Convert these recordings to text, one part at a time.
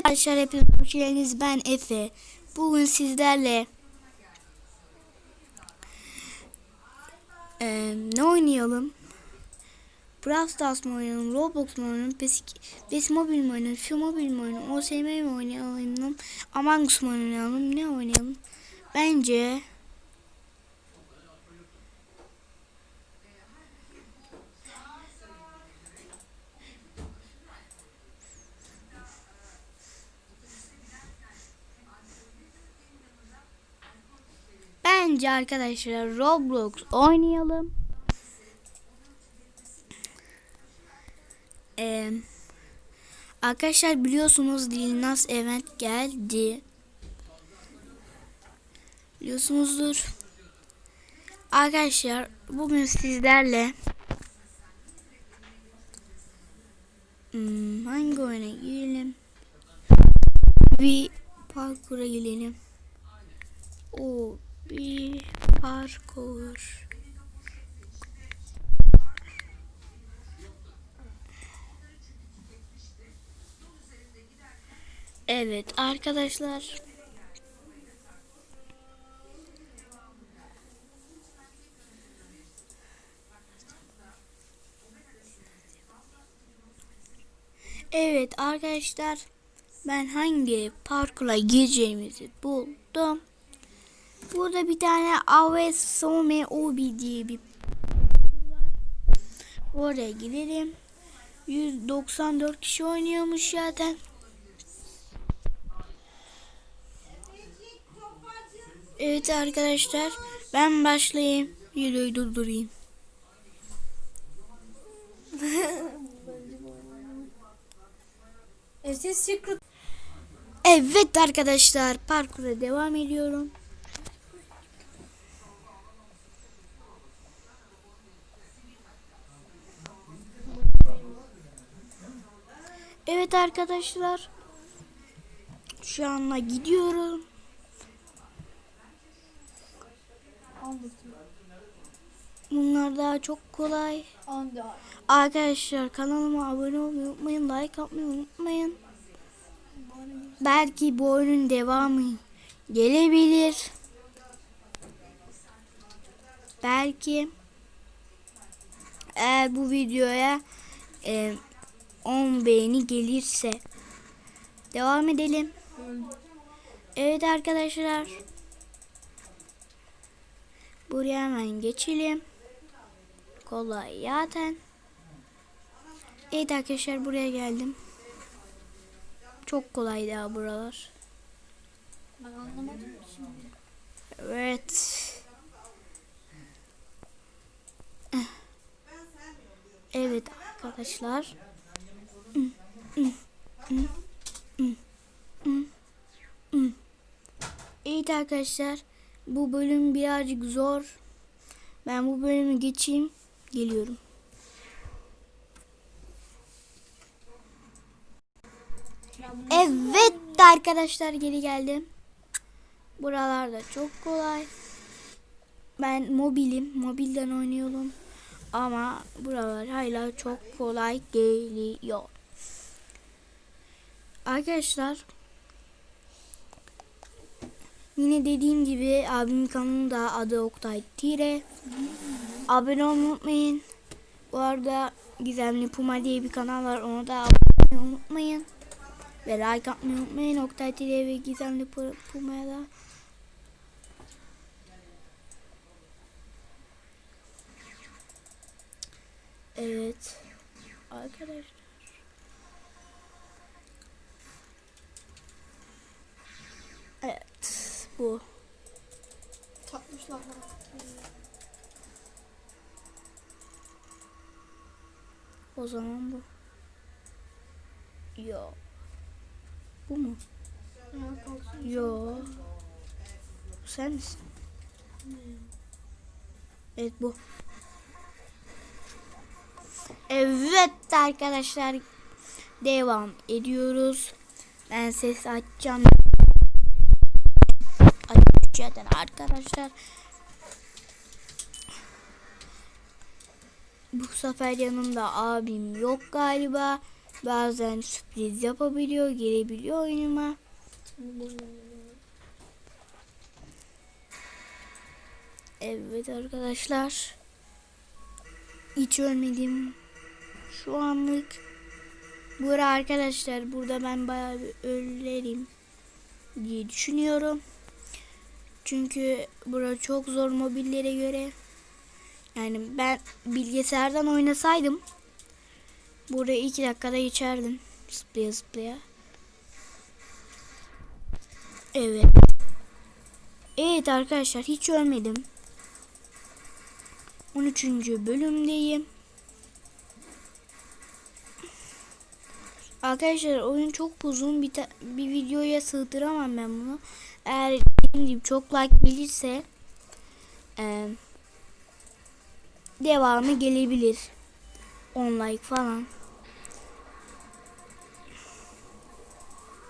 Arkadaşlar hepiniz hoş. Ben Efe. Bugün sizlerle Eee, ne oynayalım? Brawl Stars mı oynayalım? Roblox mu oynayalım? PES, PES Mobile mi oynayalım? Şu Mobile mi oynayalım? OSM mi oynayalım? Among Us mu oynayalım? Ne oynayalım? Bence Bence arkadaşlar Roblox oynayalım. Ee, arkadaşlar biliyorsunuz Lil Nas event geldi. Biliyorsunuzdur. Arkadaşlar bugün sizlerle hmm, hangi oyuna girelim? Bir parkura girelim. O bir parkur. Evet arkadaşlar. Evet arkadaşlar ben hangi parkura gireceğimizi buldum. Burada bir tane Aves Some Obi diye bir. Oraya gidelim. 194 kişi oynuyormuş zaten. Evet arkadaşlar ben başlayayım. Videoyu durdurayım. Evet arkadaşlar parkura devam ediyorum. Evet arkadaşlar. Şu anda gidiyorum. Bunlar daha çok kolay. Arkadaşlar kanalıma abone olmayı unutmayın. Like atmayı unutmayın. Belki bu oyunun devamı gelebilir. Belki eğer bu videoya e, 10 beğeni gelirse devam edelim. Evet arkadaşlar. Buraya hemen geçelim. Kolay zaten. Evet arkadaşlar buraya geldim. Çok kolay ya buralar. Ben anlamadım şimdi. Evet. Evet arkadaşlar. Evet arkadaşlar. Bu bölüm birazcık zor. Ben bu bölümü geçeyim. Geliyorum. Evet arkadaşlar geri geldim. Buralarda çok kolay. Ben mobilim. Mobilden oynuyorum. Ama buralar hala çok kolay geliyor. Arkadaşlar yine dediğim gibi abimin kanalında adı Oktay Tire. Abone olmayı unutmayın. Bu arada Gizemli Puma diye bir kanal var. Ona da abone unutmayın. Ve like atmayı unutmayın. Oktay TV ve Gizemli Pu- Puma'ya da. Evet. Arkadaşlar. Evet. Bu. takmışlar. O zaman bu. Yo. Bu mu? Yo. Bu sen misin? Evet bu. Evet arkadaşlar devam ediyoruz. Ben ses açacağım. Açacağım arkadaşlar. Bu sefer yanımda abim yok galiba. Bazen sürpriz yapabiliyor, gelebiliyor oyunuma. Evet arkadaşlar. Hiç ölmedim. Şu anlık. Burada arkadaşlar burada ben bayağı bir öllerim diye düşünüyorum. Çünkü bura çok zor mobillere göre. Yani ben bilgisayardan oynasaydım buraya iki dakikada geçerdim. Zıplaya zıplaya. Evet. Evet arkadaşlar hiç ölmedim. 13. bölümdeyim. Arkadaşlar oyun çok uzun bir, bir videoya sığdıramam ben bunu. Eğer dediğim gibi çok like gelirse e, devamı gelebilir. 10 like falan.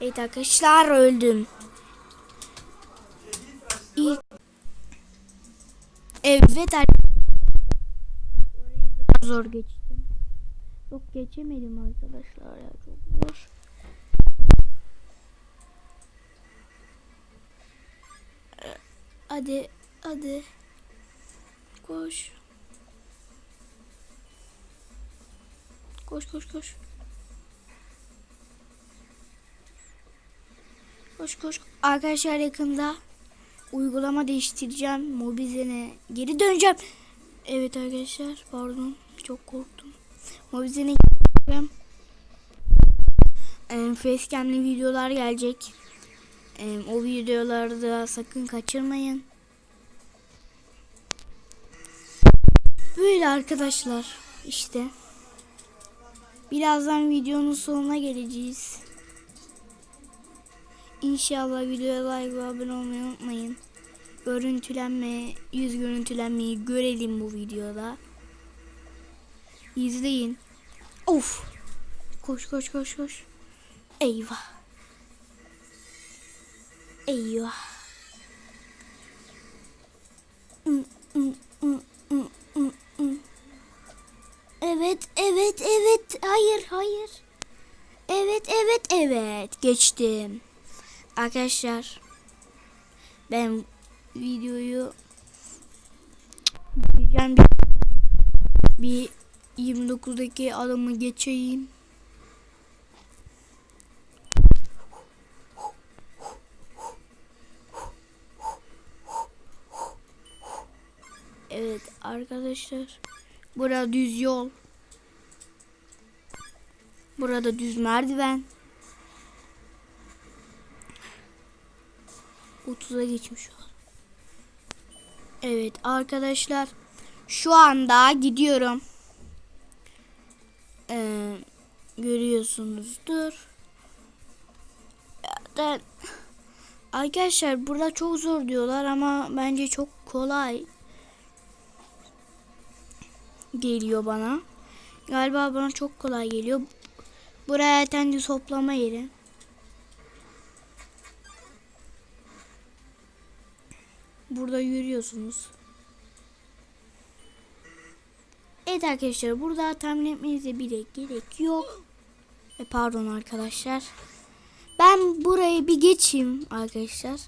Evet arkadaşlar öldüm. İlk... Evet arkadaşlar. Zor geçtim. Yok geçemedim arkadaşlar ya çok zor. Hadi hadi. Koş. Koş koş koş. Koş koş. Arkadaşlar yakında uygulama değiştireceğim. Mobizen'e geri döneceğim. Evet arkadaşlar pardon çok korktum. Mobizen'e gideceğim. Ee, Facecam'li videolar gelecek. Ee, o videoları da sakın kaçırmayın. Böyle arkadaşlar işte. Birazdan videonun sonuna geleceğiz. İnşallah videoya like ve abone olmayı unutmayın. Görüntülenme, yüz görüntülenmeyi görelim bu videoda. İzleyin. Of. Koş koş koş koş. Eyvah. Eyvah. Mm, mm, mm. Evet, evet, evet. Hayır, hayır. Evet, evet, evet. Geçtim. Arkadaşlar ben videoyu bitireceğim. Bir 29'daki adamı geçeyim. Evet arkadaşlar. Burada düz yol. Burada düz merdiven. 30'a geçmiş ol. Evet arkadaşlar. Şu anda gidiyorum. Ee, görüyorsunuzdur. Ben, arkadaşlar burada çok zor diyorlar ama bence çok kolay geliyor bana. Galiba bana çok kolay geliyor. Buraya tendi toplama yeri. Burada yürüyorsunuz. Evet arkadaşlar burada tahmin etmenize bile gerek yok. E, pardon arkadaşlar. Ben burayı bir geçeyim arkadaşlar.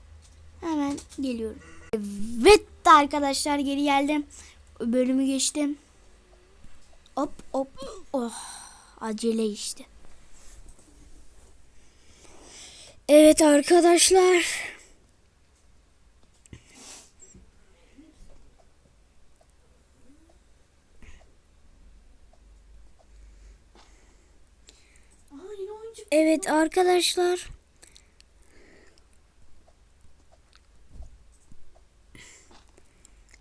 Hemen geliyorum. Evet arkadaşlar geri geldim. Bölümü geçtim. Hop hop. Oh acele işte. Evet arkadaşlar. Evet arkadaşlar.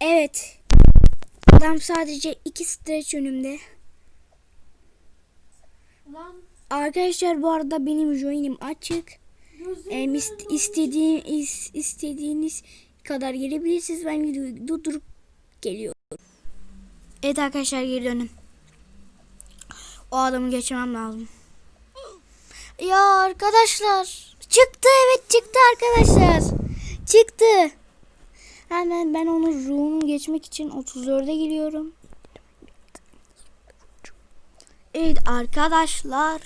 Evet. Adam sadece iki streç önümde. Lan Arkadaşlar bu arada benim joinim açık. Em, ist- istediğin, is- istediğiniz kadar gelebilirsiniz. Ben videoyu durdurup geliyorum. Evet arkadaşlar geri dönün. O adamı geçmem lazım. Ya arkadaşlar. Çıktı evet çıktı arkadaşlar. Çıktı. Hemen ben onu ruhumu geçmek için 34'e giriyorum. Evet arkadaşlar.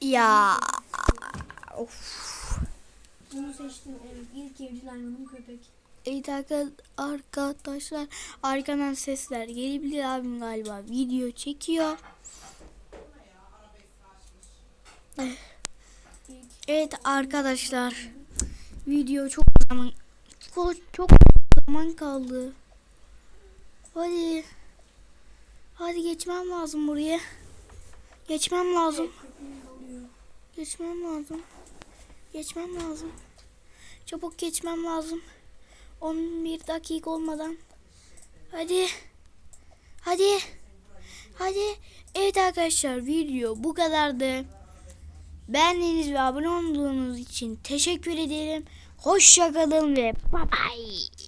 Ya. Of. Bunu seçtim. İlk evcil hayvanım köpek. Evet arkadaşlar arkadan sesler gelebilir abim galiba video çekiyor. Evet arkadaşlar video çok zaman çok, zaman kaldı. Hadi. Hadi geçmem lazım buraya. Geçmem lazım. Geçmem lazım. Geçmem lazım. Çabuk geçmem lazım. 11 dakika olmadan. Hadi. Hadi. Hadi. Evet arkadaşlar video bu kadardı. Beğendiğiniz ve abone olduğunuz için teşekkür ederim. Hoşçakalın ve bye bye.